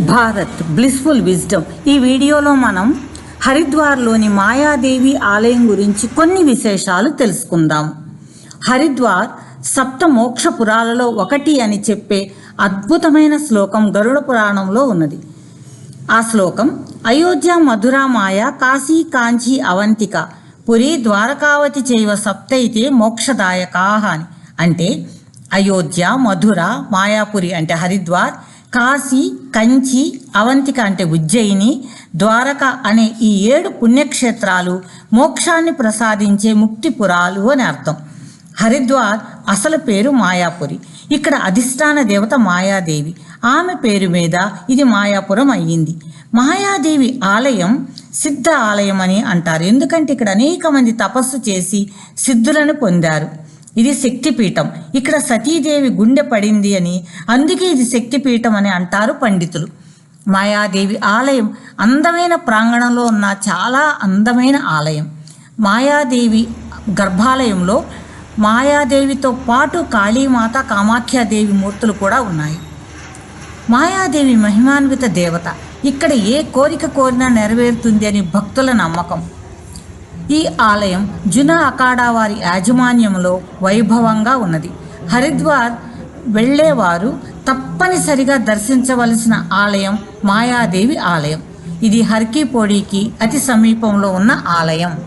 Bharat blissful wisdom ఈ వీడియోలో మనం హరిద్వార్లోని మాయాదేవి ఆలయం గురించి కొన్ని విశేషాలు తెలుసుకుందాం. హరిద్వార్ సప్త మోక్ష పురాలలో ఒకటి అని చెప్పే అద్భుతమైన శ్లోకం గరుడ పురాణంలో ఉన్నది. ఆ శ్లోకం అయోధ్య మధుర మాయ కాశీ కాంచీ అవంతిక పురి ద్వారకావతి చేయవ సప్తైతే మోక్షదాయకాహ అని. అంటే అయోధ్య మధుర మాయాపురి అంటే హరిద్వార్ కాశీ కంచి అవంతిక అంటే ఉజ్జయిని ద్వారక అనే ఈ ఏడు పుణ్యక్షేత్రాలు మోక్షాన్ని ప్రసాదించే ముక్తిపురాలు అని అర్థం. హరిద్వార్ అసలు పేరు మాయాపురి. ఇక్కడ అధిష్టాన దేవత మాయాదేవి. ఆమె పేరు మీద ఇది మాయాపురం అయ్యింది. మాయాదేవి ఆలయం సిద్ధ ఆలయం అని అంటారు. ఎందుకంటే ఇక్కడ అనేక మంది తపస్సు చేసి సిద్ధులను పొందారు. ఇది శక్తిపీఠం. ఇక్కడ సతీదేవి గుండె పడింది అని అందుకే ఇది శక్తిపీఠం అని అంటారు పండితులు. మాయాదేవి ఆలయం అందమైన ప్రాంగణంలో ఉన్న చాలా అందమైన ఆలయం. మాయాదేవి గర్భాలయంలో మాయాదేవితో పాటు కాళీమాత కామాఖ్యాదేవి మూర్తులు కూడా ఉన్నాయి. మాయాదేవి మహిమాన్విత దేవత. ఇక్కడ ఏ కోరిక కోరినా నెరవేరుతుంది అని భక్తుల నమ్మకం. ఈ ఆలయం జునా అఖాడా వారి యాజమాన్యంలో వైభవంగా ఉన్నది. హరిద్వార్ వెళ్ళేవారు తప్పనిసరిగా దర్శించవలసిన ఆలయం మాయాదేవి ఆలయం. ఇది హర్కీపోడీకి అతి సమీపంలో ఉన్న ఆలయం.